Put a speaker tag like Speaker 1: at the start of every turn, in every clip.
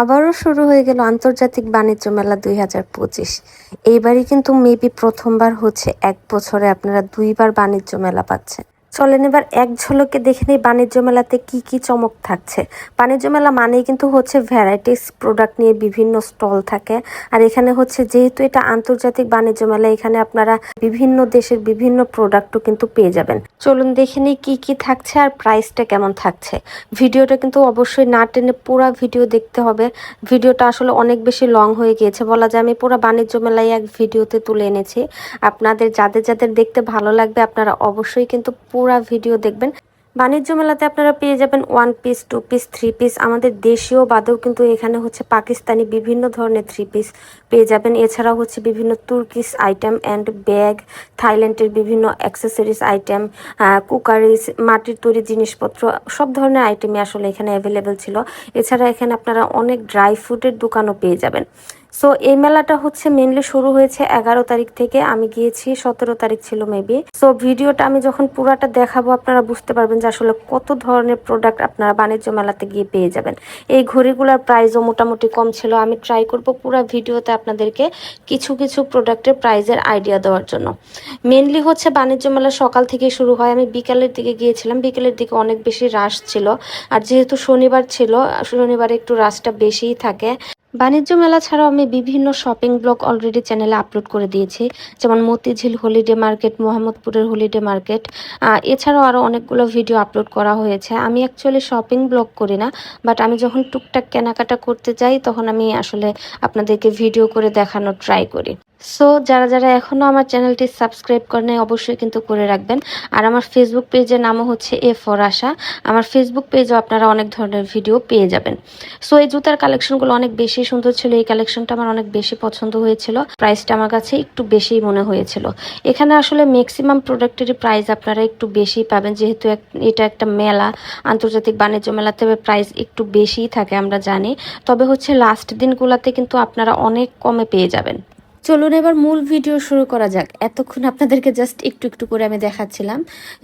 Speaker 1: আবারও শুরু হয়ে গেল আন্তর্জাতিক বাণিজ্য মেলা দুই হাজার পঁচিশ। এইবারই কিন্তু মেবি প্রথমবার হচ্ছে, এক বছরে আপনারা দুইবার বাণিজ্য মেলা পাচ্ছেন। চলেন এবার এক ঝলকে দেখে নিই বাণিজ্য মেলাতে কি কি চমক থাকছে। বাণিজ্য মেলা মানেই কিন্তু হচ্ছে ভ্যারাইটিস প্রোডাক্ট নিয়ে বিভিন্ন স্টল থাকে। আর এখানে হচ্ছে যেহেতু এটা আন্তর্জাতিক বাণিজ্য মেলা, এখানে আপনারা বিভিন্ন দেশের বিভিন্ন প্রোডাক্টও কিন্তু পেয়ে যাবেন। চলুন দেখে নিই কি কি থাকছে আর প্রাইসটা কেমন থাকছে। ভিডিওটা কিন্তু অবশ্যই না টেনে পুরা ভিডিও দেখতে হবে। ভিডিওটা আসলে অনেক বেশি লং হয়ে গিয়েছে বলা যায়। আমি পুরো বাণিজ্য মেলায় এক ভিডিওতে তুলে এনেছি। আপনাদের, যাদের যাদের দেখতে ভালো লাগবে আপনারা অবশ্যই কিন্তু পুরা ভিডিও দেখবেন। বাণিজ্য মেলাতে আপনারা পেয়ে যাবেন one piece two piece three piece আমাদের দেশীয় বাদেও কিন্তু এখানে হচ্ছে পাকিস্তানি বিভিন্ন ধরনের থ্রি পিস পেয়ে যাবেন। এছাড়াও হচ্ছে বিভিন্ন তুর্কিস আইটেম অ্যান্ড ব্যাগ থাইল্যান্ডের বিভিন্ন অ্যাক্সেসরিজ আইটেম কুকারিজ মাটির তৈরি জিনিসপত্র, সব ধরনের আইটেমই আসলে এখানে অ্যাভেলেবেল ছিল। এছাড়া এখানে আপনারা অনেক ড্রাই ফ্রুটের দোকানও পেয়ে যাবেন। সো এই মেলাটা হচ্ছে মেনলি শুরু হয়েছে এগারো তারিখ থেকে। আমি গিয়েছি, সতেরো তারিখ ছিল মেবি সো ভিডিওটা আমি যখন পুরাটা দেখাবো, আপনারা বুঝতে পারবেন যে আসলে কত ধরনের প্রোডাক্ট আপনারা বাণিজ্য মেলাতে গিয়ে পেয়ে যাবেন। এই ঘড়িগুলোর প্রাইসও মোটামুটি কম ছিল। আমি ট্রাই করব পুরো ভিডিওতে আপনাদেরকে কিছু কিছু প্রোডাক্টের প্রাইজের আইডিয়া দেওয়ার জন্য। মেনলি হচ্ছে বাণিজ্য মেলা সকাল থেকে শুরু হয়। আমি বিকালের দিকে গিয়েছিলাম। বিকেলের দিকে অনেক বেশি রাশ ছিল। আর যেহেতু শনিবার ছিল, শনিবারে একটু রাশটা বেশিই থাকে। বাণিজ্য মেলা ছাড়াও আমি বিভিন্ন শপিং ব্লগ অলরেডি চ্যানেলে আপলোড করে দিয়েছি। যেমন মতিঝিল হলিডে মার্কেট মোহাম্মদপুরের হলিডে মার্কেট এছাড়াও আরও অনেকগুলো ভিডিও আপলোড করা হয়েছে। আমি অ্যাকচুয়ালি শপিং ব্লগ করি না বাট আমি যখন টুকটাক কেনাকাটা করতে যাই, তখন আমি আসলে আপনাদেরকে ভিডিও করে দেখানোর ট্রাই করি। সো যারা যারা এখনও আমার চ্যানেলটি সাবস্ক্রাইব করেন অবশ্যই কিন্তু করে রাখবেন। আর আমার ফেসবুক পেজের নামও হচ্ছে এ ফর আশা। আমার ফেসবুক পেজও আপনারা অনেক ধরনের ভিডিও পেয়ে যাবেন। সো এই জুতার কালেকশনগুলো অনেক বেশি সুন্দর ছিল। এই কালেকশনটা আমার অনেক বেশি পছন্দ হয়েছিল। প্রাইসটা আমার কাছে একটু বেশিই মনে হয়েছিল। এখানে আসলে ম্যাক্সিমাম প্রোডাক্টেরই প্রাইস আপনারা একটু বেশি পাবেন। যেহেতু এটা একটা মেলা, আন্তর্জাতিক বাণিজ্য মেলাতে প্রাইস একটু বেশিই থাকে, আমরা জানি। তবে হচ্ছে লাস্ট দিনগুলোতে কিন্তু আপনারা অনেক কমে পেয়ে যাবেন। চলুন এবার মূল ভিডিও শুরু করা যাক। এতক্ষণ আপনাদেরকে জাস্ট একটু একটু করে আমি দেখাচ্ছিলাম।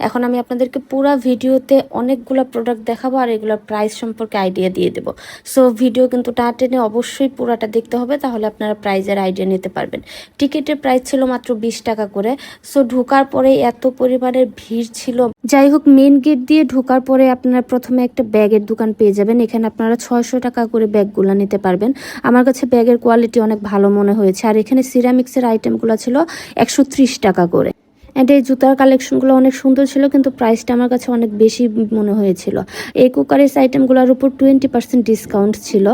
Speaker 1: এখন আমি আপনাদেরকে পুরো ভিডিওতে অনেকগুলো প্রোডাক্ট দেখাবো আর এগুলোর প্রাইস সম্পর্কে আইডিয়া দিয়ে দেবো। সো ভিডিও কিন্তু টা টেনে অবশ্যই পুরাটা দেখতে হবে, তাহলে আপনারা প্রাইজের আইডিয়া নিতে পারবেন। টিকিটের প্রাইস ছিল মাত্র বিশ টাকা করে। সো ঢোকার পরে এত পরিমাণের ভিড় ছিল। যাই হোক মেন গেট দিয়ে ঢোকার পরে আপনারা প্রথমে একটা ব্যাগের দোকান পেয়ে যাবেন। এখানে আপনারা ছয়শো টাকা করে ব্যাগগুলো নিতে পারবেন। আমার কাছে ব্যাগের কোয়ালিটি অনেক ভালো মনে হয়েছে। আর এখানে সিরামিক্সের আইটেমগুলো ছিল একশো ত্রিশ টাকা করে। অ্যান্ড এই জুতার কালেকশনগুলো অনেক সুন্দর ছিল, কিন্তু প্রাইসটা আমার কাছে অনেক বেশি মনে হয়েছিল। এই কুকারিস আইটেমগুলোর উপর টোয়েন্টি পার্সেন্ট ডিসকাউন্ট ছিল।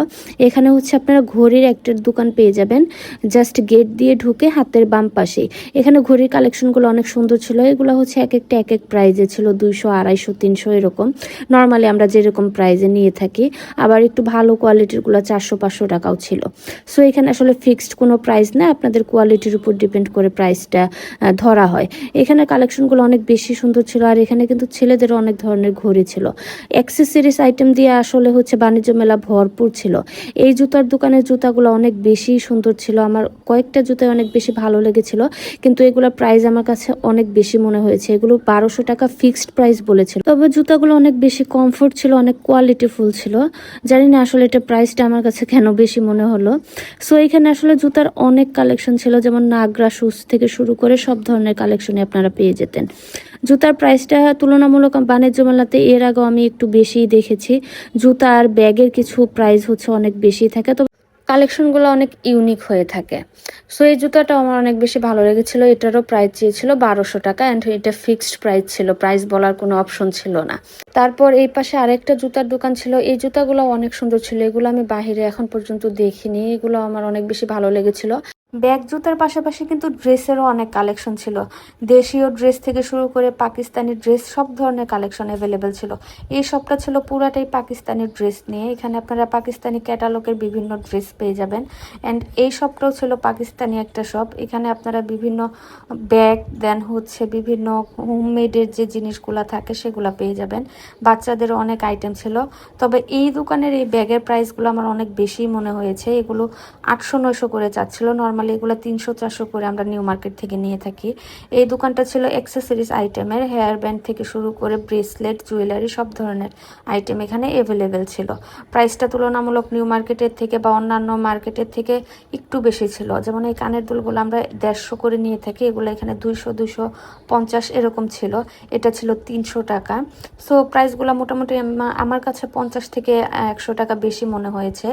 Speaker 1: এখানে হচ্ছে আপনারা ঘড়ির একটা দোকান পেয়ে যাবেন জাস্ট গেট দিয়ে ঢুকে হাতের বাম পাশেই এখানে ঘড়ির কালেকশনগুলো অনেক সুন্দর ছিল, এগুলো হচ্ছে এক একটা এক এক প্রাইজে ছিল, দুইশো, আড়াইশো, তিনশো, এরকম। নর্মালি আমরা যেরকম প্রাইজে নিয়ে থাকি, আবার একটু ভালো কোয়ালিটিরগুলো চারশো, পাঁচশো টাকাও ছিল। সো এখানে আসলে ফিক্সড কোনো প্রাইস না, আপনাদের কোয়ালিটির উপর ডিপেন্ড করে প্রাইসটা ধরা হয়। এখানে কালেকশনগুলো অনেক বেশি সুন্দর ছিল আর এখানে কিন্তু ছেলেদেরও অনেক ধরনের ঘড়ি ছিল। অ্যাক্সেসরিজ আইটেম দিয়ে আসলে হচ্ছে বাণিজ্য মেলা ভরপুর ছিল। এই জুতার দোকানের জুতাগুলো অনেক বেশি সুন্দর ছিল। আমার কয়েকটা জুতায় অনেক বেশি ভালো লেগেছিল, কিন্তু এগুলোর প্রাইস আমার কাছে অনেক বেশি মনে হয়েছে। এগুলো বারোশো টাকা ফিক্সড প্রাইস বলেছিল। তবে জুতাগুলো অনেক বেশি কমফোর্ট ছিল, অনেক কোয়ালিটিফুল ছিল। জানি না আসলে এটা প্রাইসটা আমার কাছে কেন বেশি মনে হলো। সো এখানে আসলে জুতার অনেক কালেকশন ছিল, যেমন নাগরা শুজ থেকে শুরু করে সব ধরনের কালেকশনে আপনারা পেয়ে যেতেন। জুতার প্রাইসটা তুলনামূলক বাণিজ্য মেলাতে এর আগেও আমি একটু বেশিই দেখেছি। জুতা আর ব্যাগের কিছু প্রাইস হচ্ছে অনেক বেশি থাকে। তো কালেকশনগুলো অনেক ইউনিক হয়ে থাকে। সো এই জুতাটা আমার অনেক বেশি ভালো লেগেছিল। এটারও প্রাইস চেয়েছিল বারোশো টাকা অ্যান্ড এটা ফিক্সড প্রাইস ছিল। প্রাইস বলার কোনো অপশন ছিল না। তারপর এই পাশে আরেকটা জুতার দোকান ছিল। এই জুতাগুলো অনেক সুন্দর ছিল। এগুলো আমি বাহিরে এখন পর্যন্ত দেখিনি। এগুলো আমার অনেক বেশি ভালো লেগেছিল। ব্যাগ জুতার পাশাপাশি কিন্তু ড্রেসেরও অনেক কালেকশন ছিল। দেশীয় ড্রেস থেকে শুরু করে পাকিস্তানি ড্রেস সব ধরনের কালেকশন অ্যাভেলেবেল ছিল। এই সবটা ছিল পুরাটাই পাকিস্তানি ড্রেস নিয়ে। এখানে আপনারা পাকিস্তানি ক্যাটালগের বিভিন্ন ড্রেস পেয়ে যাবেন। অ্যান্ড এই সবটাও ছিল পাকিস্তানি একটা শপ এখানে আপনারা বিভিন্ন ব্যাগ দেন হচ্ছে বিভিন্ন হোমমেডের যে জিনিসগুলো থাকে সেগুলো পেয়ে যাবেন। বাচ্চাদেরও অনেক আইটেম ছিল। তবে এই দোকানের এই ব্যাগের প্রাইসগুলো আমার অনেক বেশি মনে হয়েছে। এগুলো আটশো নয়শো করে চাচ্ছিল। নর্মাল নর্মালি এগুলো তিনশো, চারশো করে আমরা নিউ মার্কেট থেকে নিয়ে থাকি। এই দোকানটা ছিল অ্যাক্সেসরিজ আইটেমের হেয়ার ব্যান্ড থেকে শুরু করে ব্রেসলেট জুয়েলারি সব ধরনের আইটেম এখানে অ্যাভেলেবেল ছিল। প্রাইসটা তুলনামূলক নিউ মার্কেটের থেকে বা অন্যান্য মার্কেটের থেকে একটু বেশি ছিল। যেমন এই কানের দুলগুলো আমরা দেড়শো করে নিয়ে থাকি, এগুলো এখানে দুইশো দুইশো পঞ্চাশ এরকম ছিল। এটা ছিল তিনশো টাকা। সো প্রাইসগুলো মোটামুটি আমার কাছে পঞ্চাশ থেকে একশো টাকা বেশি মনে হয়েছে।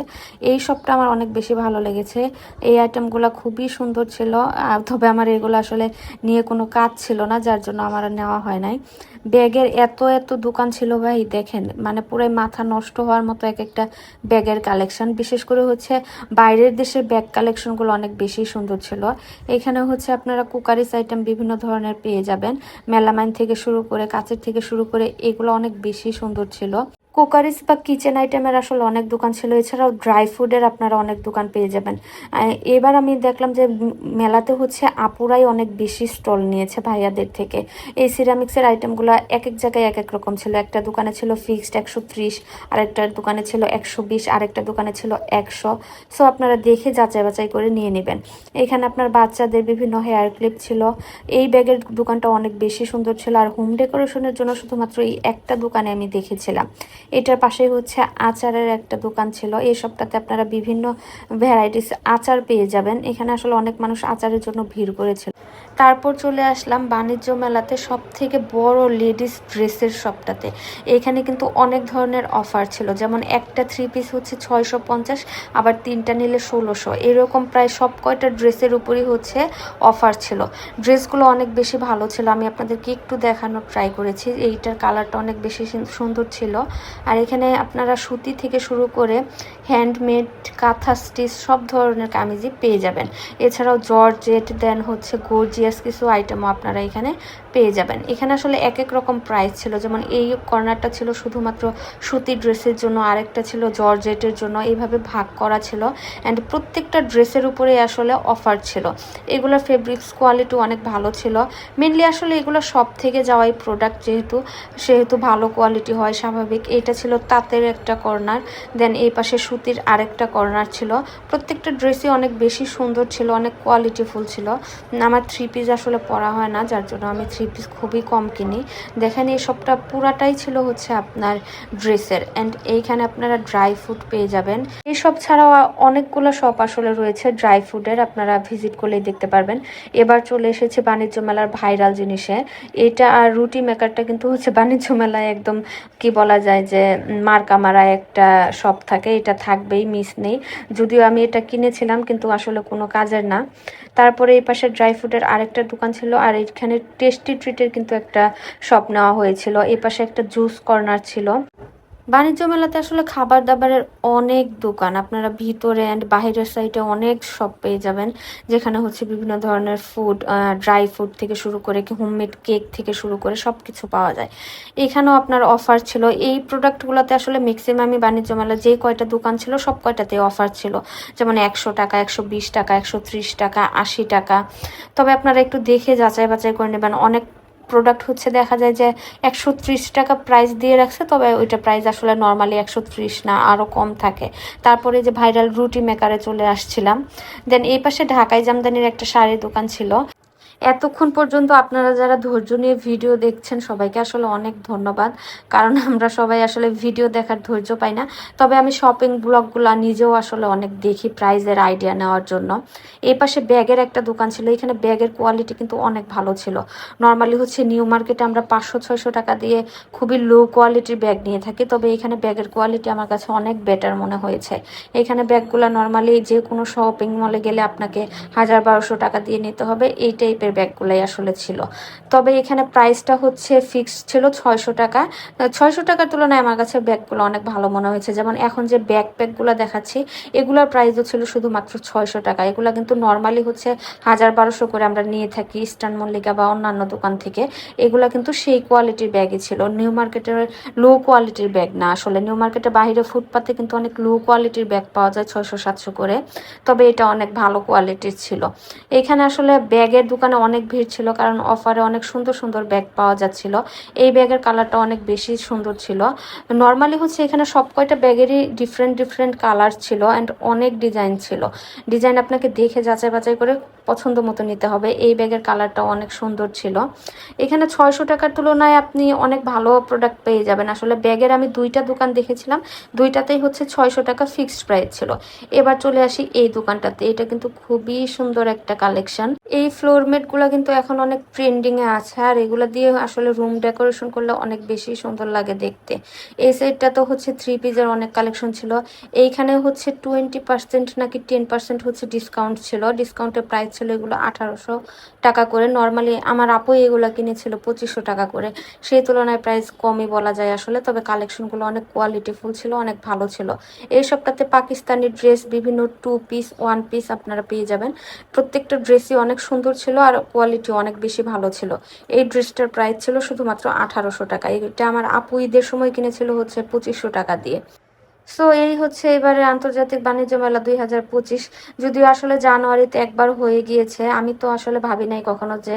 Speaker 1: এই সবটা আমার অনেক বেশি ভালো লেগেছে। এই আইটেমগুলো খুবই সুন্দর ছিল। তবে আমার এগুলো আসলে নিয়ে কোনো কাজ ছিল না, যার জন্য আমার নেওয়া হয় নাই। ব্যাগের এত এত দোকান ছিল ভাই, দেখেন মানে পুরাই মাথা নষ্ট হওয়ার মতো এক একটা ব্যাগের কালেকশন বিশেষ করে হচ্ছে বাইরের দেশের ব্যাগ কালেকশনগুলো অনেক বেশি সুন্দর ছিল। এখানে হচ্ছে আপনারা কুকারিস আইটেম বিভিন্ন ধরনের পেয়ে যাবেন। মেলামাইন থেকে শুরু করে, কাচের থেকে শুরু করে এগুলো অনেক বেশি সুন্দর ছিল। কুকারিস বা কিচেন আইটেমের আসলে অনেক দোকান ছিল। এছাড়াও ড্রাই ফুডের আপনারা অনেক দোকান পেয়ে যাবেন। এবার আমি দেখলাম যে মেলাতে হচ্ছে আপুরাই অনেক বেশি স্টল নিয়েছে ভাইয়াদের থেকে। এই সিরামিক্সের আইটেমগুলো এক এক জায়গায় এক এক রকম ছিল। একটা দোকানে ছিল ফিক্সড একশো ত্রিশ, আরেকটা দোকানে ছিল একশো বিশ, আরেকটা দোকানে ছিল একশো। সো আপনারা দেখে যাচাই বাছাই করে নিয়ে নেবেন। এখানে আপনার বাচ্চাদের বিভিন্ন হেয়ার ক্লিপ ছিল। এই ব্যাগের দোকানটা অনেক বেশি সুন্দর ছিল। আর হোম ডেকোরেশনের জন্য শুধুমাত্র এই একটা দোকানে আমি দেখেছিলাম। এটার পাশে হচ্ছে আচারের একটা দোকান ছিল। এই সপ্তাহে আপনারা বিভিন্ন ভ্যারাইটিস আচার পেয়ে যাবেন। এখানে আসলে অনেক মানুষ আচারের জন্য ভিড় করেছিল। তারপর চলে আসলাম বাণিজ্য মেলাতে সব থেকে বড় লেডিস ড্রেসের শপটাতে। এখানে কিন্তু অনেক ধরনের অফার ছিল। যেমন একটা থ্রি পিস হচ্ছে ছয়শো পঞ্চাশ, আবার তিনটা নিলে ষোলোশো। এরকম প্রায় সব কয়টা ড্রেসের উপরই হচ্ছে অফার ছিল। ড্রেসগুলো অনেক বেশি ভালো ছিল। আমি আপনাদেরকে একটু দেখানোর ট্রাই করেছি। এইটার কালারটা অনেক বেশি সুন্দর ছিল। আর এখানে আপনারা সুতি থেকে শুরু করে হ্যান্ডমেড, কাঁথা স্টিচ সব ধরনের কামিজই পেয়ে যাবেন। এছাড়াও জর্জেট, দেন হচ্ছে গর্জিয়াস কিছু আইটেমও আপনারা এখানে পেয়ে যাবেন। এখানে আসলে এক এক রকম প্রাইস ছিল। যেমন এই কর্নারটা ছিল শুধুমাত্র সুতি ড্রেসের জন্য, আরেকটা ছিল জর্জেটের জন্য। এইভাবে ভাগ করা ছিল। অ্যান্ড প্রত্যেকটা ড্রেসের উপরে আসলে অফার ছিল। এগুলোর ফেব্রিক্স কোয়ালিটি অনেক ভালো ছিল। মেনলি আসলে এগুলো সব থেকে যাওয়াই প্রোডাক্ট যেহেতু, সেহেতু ভালো কোয়ালিটি হয় স্বাভাবিক। এটা ছিল তাঁতের একটা কর্নার। দেন এই পাশে সুতির আরেকটা কর্নার ছিল। প্রত্যেকটা ড্রেসই অনেক বেশি সুন্দর ছিল, অনেক কোয়ালিটিফুল ছিল। আমার থ্রি পিস আসলে পরা হয় না, যার জন্য আমি থ্রি পিস খুবই কম কিনি। দেখেন, এই সবটা পুরাটাই ছিল হচ্ছে আপনার ড্রেসের অ্যান্ড এইখানে আপনারা ড্রাই ফ্রুট পেয়ে যাবেন। এইসব ছাড়াও অনেকগুলো শপ আসলে রয়েছে ড্রাই ফ্রুটের আপনারা ভিজিট করলেই দেখতে পারবেন। এবার চলে এসেছে বাণিজ্য মেলার ভাইরাল জিনিসে। এটা আর রুটি মেকারটা কিন্তু হচ্ছে বাণিজ্য মেলায় একদম কি বলা যায় যে মার্কা মারা একটা শপ থাকে, এটা থাকবেই মিস নেই। যদিও আমি এটা কিনেছিলাম, কিন্তু আসলে কোনো কাজের না। তারপরে এই পাশে ড্রাই ফ্রুটের আরেকটা দোকান ছিল, আর এখানে টেস্টি ট্রিটের কিন্তু একটা শপ নেওয়া হয়েছিল। এই পাশে একটা জুস কর্নার ছিল। বাণিজ্য মেলাতে আসলে খাবার দাবারের অনেক দোকান। আপনারা ভিতরে অ্যান্ড বাহিরের সাইডে অনেক শপ পেয়ে যাবেন, যেখানে হচ্ছে বিভিন্ন ধরনের ফুড ড্রাই ফুড থেকে শুরু করে হোমমেড কেক থেকে শুরু করে সব কিছু পাওয়া যায়। এখানেও আপনার অফার ছিল। এই প্রোডাক্টগুলোতে আসলে ম্যাক্সিমামই বাণিজ্য মেলা যে কয়টা দোকান ছিল, সব কয়টাতে অফার ছিল। যেমন একশো টাকা, একশো বিশ টাকা, একশো ত্রিশ টাকা, আশি টাকা। তবে আপনারা একটু দেখে যাচাই বাছাই করে নেবেন। অনেক প্রোডাক্ট হচ্ছে দেখা যায় যে একশো ত্রিশ টাকা প্রাইস দিয়ে রাখছে, তবে ওইটা প্রাইস আসলে নর্মালি একশো ত্রিশ না আরও কম থাকে। তারপরে যে ভাইরাল রুটি মেকারে চলে আসছিলাম। দেন এই পাশে ঢাকায় জামদানির একটা শাড়ির দোকান ছিল। এতক্ষণ পর্যন্ত আপনারা যারা ধৈর্য নিয়ে ভিডিও দেখছেন, সবাইকে আসলে অনেক ধন্যবাদ। কারণ আমরা সবাই আসলে ভিডিও দেখার ধৈর্য পাই না। তবে আমি শপিং ব্লগগুলো নিজেও আসলে অনেক দেখি প্রাইজের আইডিয়া নেওয়ার জন্য। এই পাশে ব্যাগের একটা দোকান ছিল, এখানে ব্যাগের কোয়ালিটি কিন্তু অনেক ভালো ছিল। নর্মালি হচ্ছে নিউ মার্কেটে আমরা পাঁচশো, ছয়শো টাকা দিয়ে খুবই লো কোয়ালিটির ব্যাগ নিয়ে থাকি। তবে এখানে ব্যাগের কোয়ালিটি আমার কাছে অনেক বেটার মনে হয়েছে। এখানে ব্যাগগুলো নর্মালি যে কোনো শপিং মলে গেলে আপনাকে হাজার, বারোশো টাকা দিয়ে নিতে হবে। এই টাইপের ব্যাগগুলাই আসলে ছিল। তবে এখানে প্রাইসটা হচ্ছে ফিক্সড ছিল ছয়শো টাকা। ছয়শো টাকার তুলনায় আমার কাছে ব্যাগগুলো অনেক ভালো মনে হয়েছে। যেমন এখন যে ব্যাগ প্যাকগুলো দেখাচ্ছি, এগুলোর প্রাইসও ছিল শুধুমাত্র ছয়শো টাকা। এগুলো কিন্তু নর্মালি হচ্ছে হাজার বারোশো করে আমরা নিয়ে থাকি ইস্টার্ন মল্লিকা বা অন্যান্য দোকান থেকে। এগুলো কিন্তু সেই কোয়ালিটির ব্যাগই ছিল। নিউ মার্কেটের লো কোয়ালিটির ব্যাগ না। আসলে নিউ মার্কেটের বাইরে ফুটপাতে কিন্তু অনেক লো কোয়ালিটির ব্যাগ পাওয়া যায় ছয়শো সাতশো করে। তবে এটা অনেক ভালো কোয়ালিটির ছিল। এখানে আসলে ব্যাগের দোকানে অনেক ভিড় ছিল, কারণ অফারে অনেক সুন্দর সুন্দর ব্যাগ পাওয়া যাচ্ছিল। এই ব্যাগের কালারটা অনেক বেশি সুন্দর ছিল। নর্মালি হচ্ছে এখানে সব কয়টা ব্যাগেরই ডিফারেন্ট ডিফারেন্ট কালার ছিল অ্যান্ড অনেক ডিজাইন ছিল। ডিজাইন আপনাকে দেখে যাচাই বাছাই করে পছন্দ মতো নিতে হবে। এই ব্যাগের কালারটা অনেক সুন্দর ছিল। এখানে ছয়শো টাকার তুলনায় আপনি অনেক ভালো প্রোডাক্ট পেয়ে যাবেন। আসলে ব্যাগের আমি দুইটা দোকান দেখেছিলাম, দুইটাতেই হচ্ছে ছয়শো টাকা ফিক্সড প্রাইস ছিল। এবার চলে আসি এই দোকানটাতে। এটা কিন্তু খুবই সুন্দর একটা কালেকশন এই ফ্লোর গুলো কিন্তু এখন অনেক ট্রেন্ডিং এ আছে, আর এগুলো দিয়ে আসলে রুম ডেকোরেশন করলে অনেক বেশি সুন্দর লাগে দেখতে। এই সাইডটা তো হচ্ছে থ্রি পিসের অনেক কালেকশন ছিল। এইখানে হচ্ছে টোয়েন্টি পার্সেন্ট নাকি টেন পার্সেন্ট হচ্ছে ডিসকাউন্ট ছিল। ডিসকাউন্টের প্রাইস ছিল এগুলো আঠারোশো টাকা করে। নর্মালি আমার আপু এগুলো কিনেছিল পঁচিশশো টাকা করে। সেই তুলনায় প্রাইস কমই বলা যায় আসলে, তবে কালেকশনগুলো অনেক কোয়ালিটিফুল ছিল, অনেক ভালো ছিল। এই সপ্তাহে পাকিস্তানি ড্রেস বিভিন্ন টু পিস ওয়ান পিস আপনারা পেয়ে যাবেন। প্রত্যেকটা ড্রেসই অনেক সুন্দর ছিল, আর কোয়ালিটি অনেক বেশি ভালো ছিল। এই ড্রেসটার প্রাইস ছিল শুধুমাত্র আঠারোশো টাকা। এটা আমার আপু ঈদের সময় কিনেছিল হচ্ছে পঁচিশশো টাকা দিয়ে। সো এই হচ্ছে এবারে আন্তর্জাতিক বাণিজ্য মেলা দুই হাজার পঁচিশ। যদিও আসলে জানুয়ারিতে একবার হয়ে গিয়েছে, আমি তো আসলে ভাবি নাই কখনো যে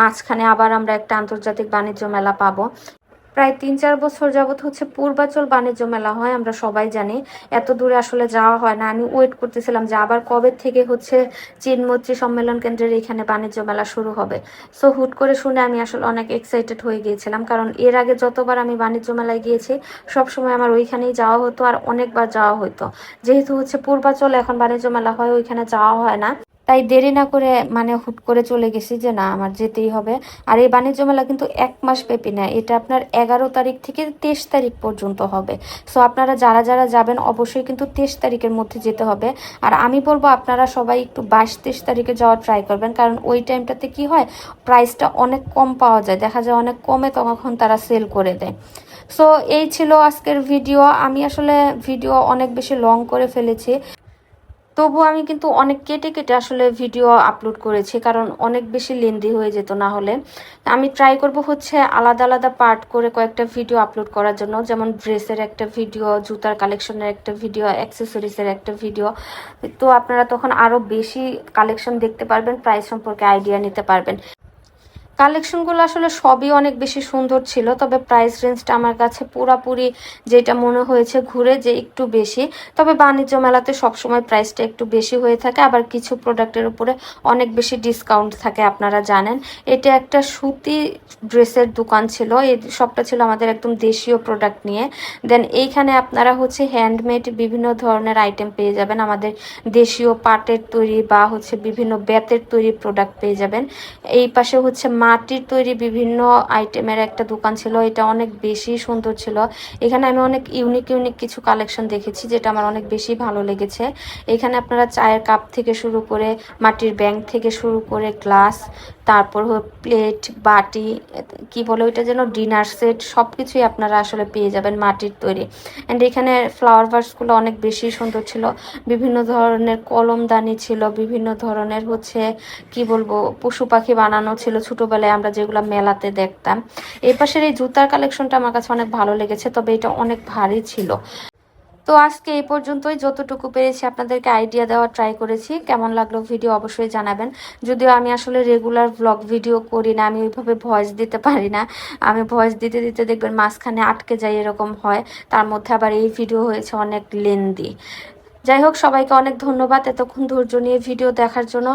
Speaker 1: মাঝখানে আবার আমরা একটা আন্তর্জাতিক বাণিজ্য মেলা পাবো। প্রায় তিন চার বছর যাবৎ হচ্ছে পূর্বাচল বাণিজ্য মেলা হয়, আমরা সবাই জানি। এত দূরে আসলে যাওয়া হয় না। আমি ওয়েট করতেছিলাম যে আবার কবে থেকে হচ্ছে চীনমৈত্রী সম্মেলন কেন্দ্রের এখানে বাণিজ্য মেলা শুরু হবে। সো হুট করে শুনে আমি আসলে অনেক এক্সাইটেড হয়ে গিয়েছিলাম। কারণ এর আগে যতবার আমি বাণিজ্য মেলায় গিয়েছি সবসময় আমার ওইখানেই যাওয়া হতো আর অনেকবার যাওয়া হতো যেহেতু হচ্ছে পূর্বাচল এখন বাণিজ্য মেলা হয়, ওইখানে যাওয়া হয় না। তাই দেরি না করে মানে হুট করে চলে গেছি যে না, আমার যেতেই হবে। আর এই বাণিজ্য মেলা কিন্তু এক মাস ব্যাপী নেয় এটা আপনার এগারো তারিখ থেকে তেইশ তারিখ পর্যন্ত হবে। সো আপনারা যারা যারা যাবেন, অবশ্যই কিন্তু তেইশ তারিখের মধ্যে যেতে হবে। আর আমি বলব, আপনারা সবাই একটু বাইশ তেইশ তারিখে যাওয়ার ট্রাই করবেন, কারণ ওই টাইমটাতে কি হয় প্রাইসটা অনেক কম পাওয়া যায়। দেখা যায় অনেক কমে তখন তারা সেল করে দেয়। সো এই ছিল আজকের ভিডিও আমি আসলে ভিডিও অনেক বেশি লং করে ফেলেছি। তবু আমি কিন্তু অনেক কেটে কেটে আসলে ভিডিও আপলোড করেছি, কারণ অনেক বেশি লেন্দি হয়ে যেত না হলে। আমি ট্রাই করব হচ্ছে আলাদা আলাদা পার্ট করে কয়েকটা ভিডিও আপলোড করার জন্য, যেমন ড্রেসের একটা ভিডিও জুতার কালেকশনের একটা ভিডিও অ্যাক্সেসরিজের একটা ভিডিও তো আপনারা তখন আরও বেশি কালেকশন দেখতে পারবেন প্রাইস সম্পর্কে আইডিয়া নিতে পারবেন। কালেকশনগুলো আসলে সবই অনেক বেশি সুন্দর ছিল, তবে প্রাইস রেঞ্জটা আমার কাছে পুরাপুরি যেটা মনে হয়েছে ঘুরে যে একটু বেশি। তবে বাণিজ্য মেলাতে সবসময় প্রাইসটা একটু বেশি হয়ে থাকে, আবার কিছু প্রোডাক্টের উপরে অনেক বেশি ডিসকাউন্ট থাকে, আপনারা জানেন। এটা একটা সুতি ড্রেসের দোকান ছিল, এই সবটা ছিল আমাদের একদম দেশীয় প্রোডাক্ট নিয়ে। দেন এইখানে আপনারা হচ্ছে হ্যান্ডমেড বিভিন্ন ধরনের আইটেম পেয়ে যাবেন, আমাদের দেশীয় পাটের তৈরি বা হচ্ছে বিভিন্ন বেতের তৈরি প্রোডাক্ট পেয়ে যাবেন। এই পাশে হচ্ছে মাটির তৈরি বিভিন্ন আইটেমের একটা দোকান ছিল, এটা অনেক বেশি সুন্দর ছিল। এখানে আমি অনেক ইউনিক ইউনিক কিছু কালেকশন দেখেছি, যেটা আমার অনেক বেশি ভালো লেগেছে। এখানে আপনারা চায়ের কাপ থেকে শুরু করে, মাটির ব্যাংক থেকে শুরু করে গ্লাস তারপর প্লেট বাটি, কি বলে ওইটা যেন ডিনার সেট সব কিছুই আপনারা আসলে পেয়ে যাবেন মাটির তৈরি। অ্যান্ড এখানে ফ্লাওয়ার ভার্সগুলো অনেক বেশি সুন্দর ছিল। বিভিন্ন ধরনের কলমদানি ছিল, বিভিন্ন ধরনের হচ্ছে, কি বলব, পশু পাখি বানানো ছিল। ছোটোবেলায় আমরা যেগুলো মেলাতে দেখতাম। এই পাশের এই জুতার কালেকশনটা আমার কাছে অনেক ভালো লেগেছে, তবে এটা অনেক ভারী ছিল। তো আজকে এই পর্যন্তই। যতটুকু পেরেছি আপনাদেরকে আইডিয়া দেওয়ার ট্রাই করেছি। কেমন লাগল ভিডিও অবশ্যই জানাবেন। যদিও আমি আসলে রেগুলার ব্লগ ভিডিও করি না, আমি ওইভাবে ভয়েস দিতে পারি না। আমি ভয়েস দিতে দিতে দেখবেন মাঝখানে আটকে যাই এরকম হয়। তার মধ্যে আবার এই ভিডিও হয়েছে অনেক লেন্দি যাই হোক, সবাইকে অনেক ধন্যবাদ এতক্ষণ ধৈর্য নিয়ে ভিডিও দেখার জন্য।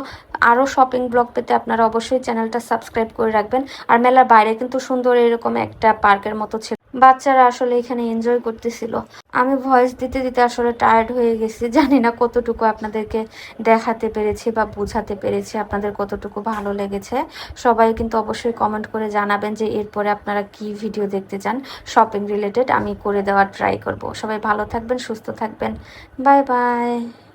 Speaker 1: আরও শপিং ব্লগ পেতে আপনারা অবশ্যই চ্যানেলটা সাবস্ক্রাইব করে রাখবেন। আর মেলার বাইরে কিন্তু সুন্দর এরকম একটা পার্কের মতো বাচ্চারা আসলে এখানে এনজয় করতেছিল। আমি ভয়েস দিতে দিতে আসলে টায়ার্ড হয়ে গেছি। জানি না কতটুকু আপনাদেরকে দেখাতে পেরেছি বা বোঝাতে পেরেছি, আপনাদের কতটুকু ভালো লেগেছে। সবাই কিন্তু অবশ্যই কমেন্ট করে জানাবেন যে এরপরে আপনারা কি ভিডিও দেখতে চান। শপিং রিলেটেড আমি করে দেওয়ার ট্রাই করব। সবাই ভালো থাকবেন, সুস্থ থাকবেন। Bye bye